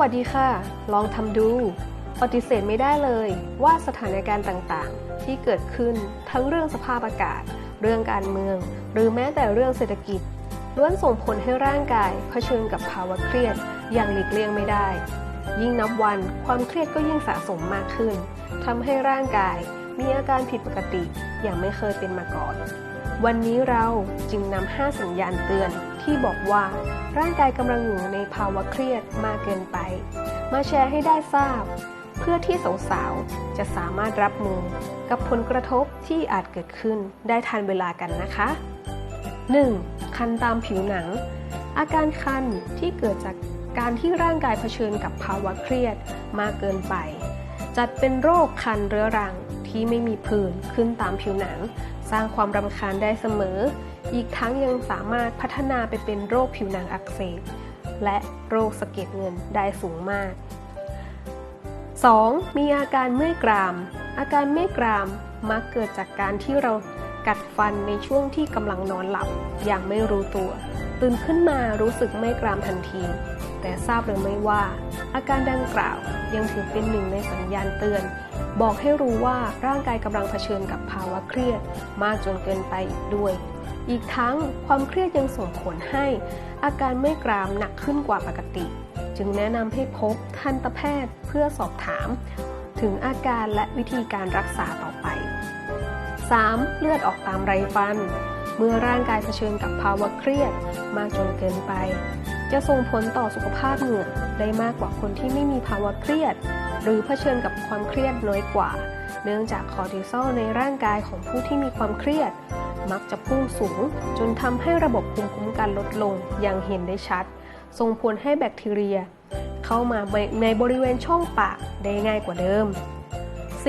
วัสดีค่ะ ลองทำดู ปฏิเสธไม่ได้เลยว่าสถานการณ์ต่างๆ ที่เกิดขึ้นทั้งเรื่องสภาพอากาศ เรื่องการเมือง หรือแม้แต่เรื่องเศรษฐกิจ ล้วนส่งผลให้ร่างกายเผชิญกับภาวะเครียดอย่างหลีกเลี่ยงไม่ได้ ยิ่งนับวันความเครียดก็ยิ่งสะสมมากขึ้นทำให้ร่างกายมีอาการผิดปกติอย่างไม่เคยเป็นมาก่อน วันนี้เราจึงนำ5สัญญาณเตือน ที่บอกว่าร่างกายกำลังอยู่ในภาวะเครียดมากเกินไป มาแชร์ให้ได้ทราบ เพื่อที่สาวๆจะสามารถรับมือกับผลกระทบที่อาจเกิดขึ้นได้ทันเวลากันนะคะ 1. คันตามผิวหนัง อาการคันที่เกิดจากการที่ร่างกายเผชิญกับภาวะเครียดมากเกินไป จัดเป็นโรคคันเรื้อรังที่ไม่มีผื่นขึ้นตามผิวหนัง สร้างความรำคาญได้เสมอ อีกทั้งยังสามารถพัฒนาไปเป็นโรคผิวหนังอักเสบและโรคสะเก็ดเงินได้สูงมาก 2. มีอาการเมื่อยกราม อาการเมื่อยกรามมักเกิดจากการที่เรากัดฟันในช่วงที่กำลังนอนหลับอย่างไม่รู้ตัว ตื่นขึ้นมารู้สึกเมื่อยกรามทันที แต่ทราบหรือไม่ว่า อาการดังกล่าวยังถือเป็นหนึ่งในสัญญาณเตือน บอกให้รู้ว่าร่างกายกำลังเผชิญกับภาวะเครียด มากจนเกินไปอีกด้วย อีกทั้งความเครียดยังส่งผลให้ อาการเมื่อยกรามหนักขึ้นกว่าปกติ จึงแนะนำให้พบทันตแพทย์เพื่อสอบถาม ถึงอาการและวิธีการรักษาต่อไป 3. เลือดออกตามไรฟัน เมื่อร่างกายเผชิญกับภาวะเครียดมากจนเกินไป จะส่งผลต่อสุขภาพเหงื่อได้มากกว่าคนที่ไม่มีภาวะเครียด หรือเผชิญกับความเครียดน้อยกว่า เนื่องจากคอร์ติซอลในร่างกายของผู้ที่มีความเครียด มักจะพุ่งสูง จนทำให้ระบบภูมิคุ้มกันลดลงอย่างเห็นได้ชัด ส่งผลให้แบคทีเรีย เข้ามาในบริเวณช่องปากได้ง่ายกว่าเดิม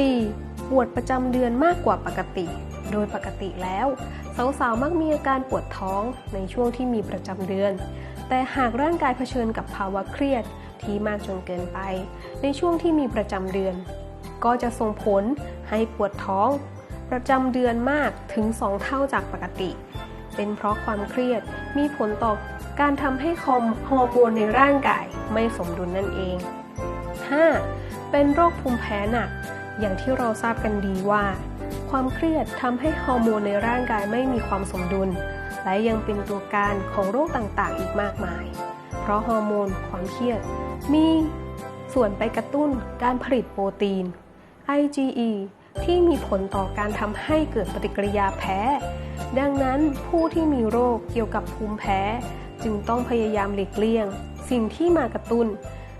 4. ปวดประจำเดือนมากกว่าปกติ โดยปกติแล้ว สาวๆมักมีอาการปวดท้องในช่วงที่มีประจำเดือน แต่หากร่างกายเผชิญกับภาวะเครียดที่มากจนเกินไป ในช่วงที่มีประจำเดือน ก็จะส่งผลให้ปวดท้อง ประจำเดือนมากถึง 2 เท่าจากปกติ เป็นเพราะความเครียดมีผลต่อการทำให้คอมฮอร์โมนในร่างกายไม่สมดุลนั่นเอง 5. เป็นโรคภูมิแพ้หนักอย่างที่เราทราบกันดีว่า ความเครียดทำให้ฮอร์โมนในร่างกายไม่มีความสมดุล และยังเป็นตัวการของโรคต่างๆ อีกมากมาย เพราะฮอร์โมนความเครียด มีส่วนไปกระตุ้นการผลิตโปรตีน IgE ที่มีผลต่อการทำให้เกิดปฏิกิริยาแพ้ ดังนั้นผู้ที่มีโรคเกี่ยวกับภูมิแพ้ จึงต้องพยายามหลีกเลี่ยง สิ่งที่มากระตุ้น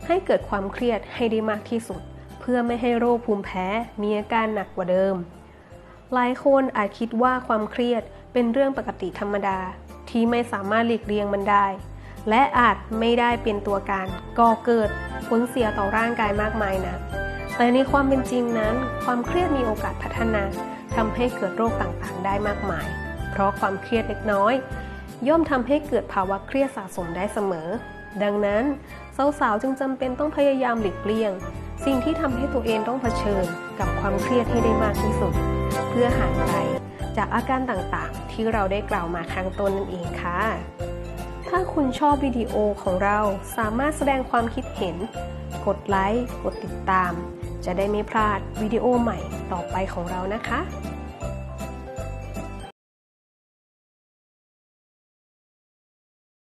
ให้เกิดความเครียดให้ได้มากที่สุด เพื่อไม่ให้โรคภูมิแพ้มีอาการหนักกว่าเดิม หลายคนอาจคิดว่าความเครียดเป็นเรื่องปกติธรรมดา ที่ไม่สามารถหลีกเลี่ยงมันได้ และอาจไม่ได้เป็นตัวการก่อเกิดผลเสียต่อร่างกายมากมายนะแต่ในความเป็นจริงนั้น ความเครียดมีโอกาสพัฒนาทำให้เกิดโรคต่างๆ ได้มากมาย เพราะความเครียดเล็กน้อย ย่อมทำให้เกิดภาวะเครียดสะสมได้เสมอ ดังนั้นสาวๆจึงจำเป็นต้องพยายามหลีกเลี่ยง สิ่งที่ทำให้ตัวเองต้องเผชิญกับความเครียดให้ได้มากที่สุด เพื่อห่างไกลจากอาการต่างๆ ที่เราได้กล่าวมาข้างต้นนั่นเองค่ะ ถ้าคุณชอบวิดีโอของเราสามารถแสดงความคิดเห็น กดไลค์ กดติดตาม จะได้ไม่พลาดวิดีโอใหม่ต่อไปของเรานะคะ